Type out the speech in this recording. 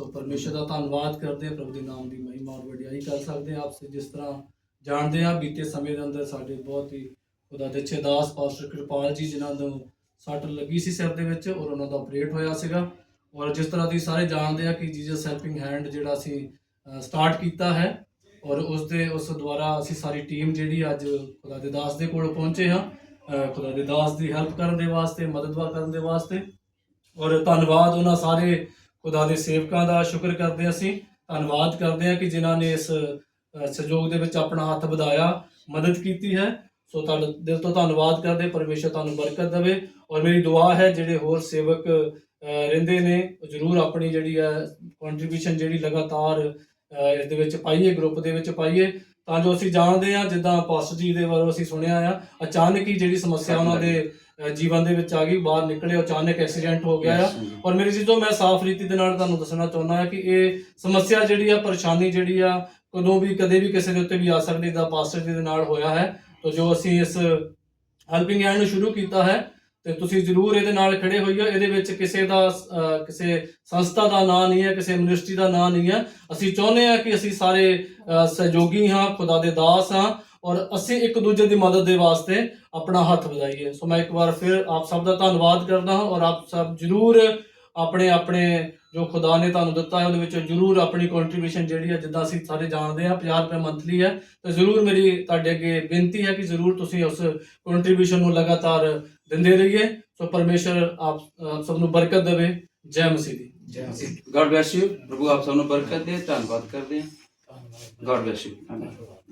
ਸੋ ਪਰਮੇਸ਼ਰ ਦਾ ਧੰਨਵਾਦ ਕਰਦੇ ਹਾਂ ਪ੍ਰਭੂ ਦੇ ਨਾਮ ਦੀ ਮਹਿਮਾ ਔਰ ਵਡਿਆਈ ਕਰ ਸਕਦੇ ਹਾਂ ਆਪ ਜਿਸ ਤਰ੍ਹਾਂ ਜਾਣਦੇ ਹਾਂ ਬੀਤੇ ਸਮੇਂ ਦੇ ਅੰਦਰ ਸਾਡੇ ਬਹੁਤ ਹੀ ਖੁਦਾ ਦੇ ਅੱਛੇ ਦਾਸ ਪਾਸਟਰ ਕਿਰਪਾਲ ਜੀ, ਜਿਨ੍ਹਾਂ ਨੂੰ ਸੱਟ ਲੱਗੀ ਸੀ ਸਿਰ ਦੇ ਵਿੱਚ ਔਰ ਉਹਨਾਂ ਦਾ ਆਪਰੇਟ ਹੋਇਆ ਸੀਗਾ। ਔਰ ਜਿਸ ਤਰ੍ਹਾਂ ਤੁਸੀਂ ਸਾਰੇ ਜਾਣਦੇ ਆ ਕਿ ਜੀਸਸ ਹੈਲਪਿੰਗ ਹੈਂਡ ਜਿਹੜਾ ਅਸੀਂ ਸਟਾਰਟ ਕੀਤਾ ਹੈ ਔਰ ਉਸ ਦੇ, ਉਸ ਦੁਆਰਾ ਅਸੀਂ ਸਾਰੀ ਟੀਮ ਜਿਹੜੀ ਅੱਜ ਖੁਦਾ ਦੇ ਦਾਸ ਦੇ ਕੋਲ ਪਹੁੰਚੇ ਹਾਂ ਖੁਦਾ ਦੇ ਦਾਸ ਦੀ ਹੈਲਪ ਕਰਨ ਦੇ ਵਾਸਤੇ ਮਦਦਵਾ ਕਰਨ ਦੇ ਵਾਸਤੇ। ਔਰ ਧੰਨਵਾਦ ਉਹਨਾਂ ਸਾਰੇ ਖੁਦਾ ਦੇ ਸੇਵਕਾਂ ਦਾ ਸ਼ੁਕਰ ਕਰਦੇ ਹਾਂ ਅਸੀਂ। ਧੰਨਵਾਦ ਕਰਦੇ ਹਾਂ ਕਿ ਜਿਨ੍ਹਾਂ ਨੇ ਇਸ ਸਹਿਯੋਗ ਦੇ ਵਿੱਚ ਆਪਣਾ ਹੱਥ ਵਧਾਇਆ ਮਦਦ ਕੀਤੀ ਹੈ। ਸੋ ਤੁਹਾਡਾ ਦਿਲ ਤੋਂ ਧੰਨਵਾਦ ਕਰਦੇ ਪਰਮੇਸ਼ਰ ਤੁਹਾਨੂੰ ਬਰਕਤ ਦੇਵੇ। ਔਰ ਮੇਰੀ ਦੁਆ ਹੈ ਜਿਹੜੇ ਹੋਰ ਸੇਵਕ ਅਹ, ਰਹਿੰਦੇ ਨੇ ਉਹ ਜ਼ਰੂਰ ਆਪਣੀ ਜਿਹੜੀ ਹੈ ਕੰਟਰੀਬਿਊਸ਼ਨ ਜਿਹੜੀ ਲਗਾਤਾਰ ਅਹ, ਇਸ ਦੇ ਵਿੱਚ ਪਾਈਏ ਗਰੁੱਪ ਦੇ ਵਿੱਚ ਪਾਈਏ। ਤਾਂ ਜੋ ਅਸੀਂ ਜਾਣਦੇ ਹਾਂ ਜਿੱਦਾਂ ਪਾਸਟਰ ਜੀ ਦੇ ਵੱਲੋਂ ਅਸੀਂ ਸੁਣਿਆ ਆ ਅਚਾਨਕ ਹੀ ਜਿਹੜੀ ਸਮੱਸਿਆ ਉਹਨਾਂ ਦੇ ਜੀਵਨ ਦੇ ਵਿੱਚ ਆ ਗਈ ਬਾਹਰ ਨਿਕਲੇ ਅਚਾਨਕ ਐਕਸੀਡੈਂਟ ਹੋ ਗਿਆ ਆ। ਔਰ ਮੇਰੀ ਚੀਜ਼ੋਂ ਮੈਂ ਸਾਫ਼ ਰੀਤੀ ਦੇ ਨਾਲ ਤੁਹਾਨੂੰ ਦੱਸਣਾ ਚਾਹੁੰਦਾ ਹਾਂ ਕਿ ਇਹ ਸਮੱਸਿਆ ਜਿਹੜੀ ਆ ਪਰੇਸ਼ਾਨੀ ਜਿਹੜੀ ਆ ਕਦੋਂ ਵੀ ਕਦੇ ਵੀ ਕਿਸੇ ਦੇ ਉੱਤੇ ਵੀ ਆ ਸਕਦੀ ਦਾ ਪਾਸਟਰ ਜੀ ਦੇ ਨਾਲ ਹੋਇਆ ਹੈ। ਤੋ ਜੋ ਅਸੀਂ ਇਸ ਹੈਲਪਿੰਗ ਹੈਂਡ ਨੂੰ ਸ਼ੁਰੂ ਕੀਤਾ ਹੈ ਤੇ ਤੁਸੀਂ ਜਰੂਰ ਇਹਦੇ ਨਾਲ ਖੜੇ ਹੋਈਓ। ਇਹਦੇ ਵਿੱਚ ਕਿਸੇ ਦਾ ਕਿਸੇ ਸੰਸਥਾ ਦਾ ਨਾਂ ਨਹੀਂ ਹੈ ਕਿਸੇ ਮਿਨਿਸਟਰੀ ਦਾ ਨਾਂ ਨਹੀਂ ਹੈ। ਅਸੀਂ ਚਾਹੁੰਦੇ ਹਾਂ ਕਿ ਅਸੀਂ ਸਾਰੇ ਸਹਿਯੋਗੀ ਹਾਂ ਖੁਦਾ ਦੇ ਦਾਸ ਹਾਂ। ਔਰ ਅਸੀਂ ਇੱਕ ਦੂਜੇ ਦੀ ਮਦਦ ਦੇ ਵਾਸਤੇ ਆਪਣਾ ਹੱਥ ਵਧਾਈਏ। ਸੋ ਮੈਂ ਇੱਕ ਵਾਰ ਫਿਰ ਆਪ ਸਭ ਦਾ ਧੰਨਵਾਦ ਕਰਦਾ ਹਾਂ ਔਰ ਆਪ ਸਭ ਜਰੂਰ ਆਪਣੇ ਆਪਣੇ ਜੋ ਖੁਦਾ ਨੇ ਤੁਹਾਨੂੰ ਦਿੱਤਾ ਹੈ ਉਹਦੇ ਵਿੱਚ ਜਰੂਰ ਆਪਣੀ ਕੰਟਰੀਬਿਊਸ਼ਨ ਜਿਹੜੀ ਹੈ ਜਿੱਦਾਂ ਅਸੀਂ ਸਾਰੇ ਜਾਣਦੇ ਹਾਂ 50 ਰੁਪਏ ਮੰਥਲੀ ਹੈ ਤੇ ਜਰੂਰ ਮੇਰੀ ਤੁਹਾਡੇ ਅੱਗੇ ਬੇਨਤੀ ਹੈ ਕਿ ਜਰੂਰ ਤੁਸੀਂ ਉਸ ਕੰਟਰੀਬਿਊਸ਼ਨ ਨੂੰ ਲਗਾਤਾਰ ਦਿੰਦੇ ਰਹੀਏ। ਸੋ ਪਰਮੇਸ਼ਰ ਆਪ ਸਭ ਨੂੰ ਬਰਕਤ ਦੇਵੇ। ਜੈ ਮਸੀਹ ਦੀ। ਜੈ ਮਸੀਹ। ਗॉड ਬlesਸ ਯੂ ਪ੍ਰਭੂ ਆਪ ਸਭ ਨੂੰ ਬਰਕਤ ਦੇ। ਧੰਨਵਾਦ ਕਰਦੇ ਹਾਂ। ਧੰਨਵਾਦ। God bless you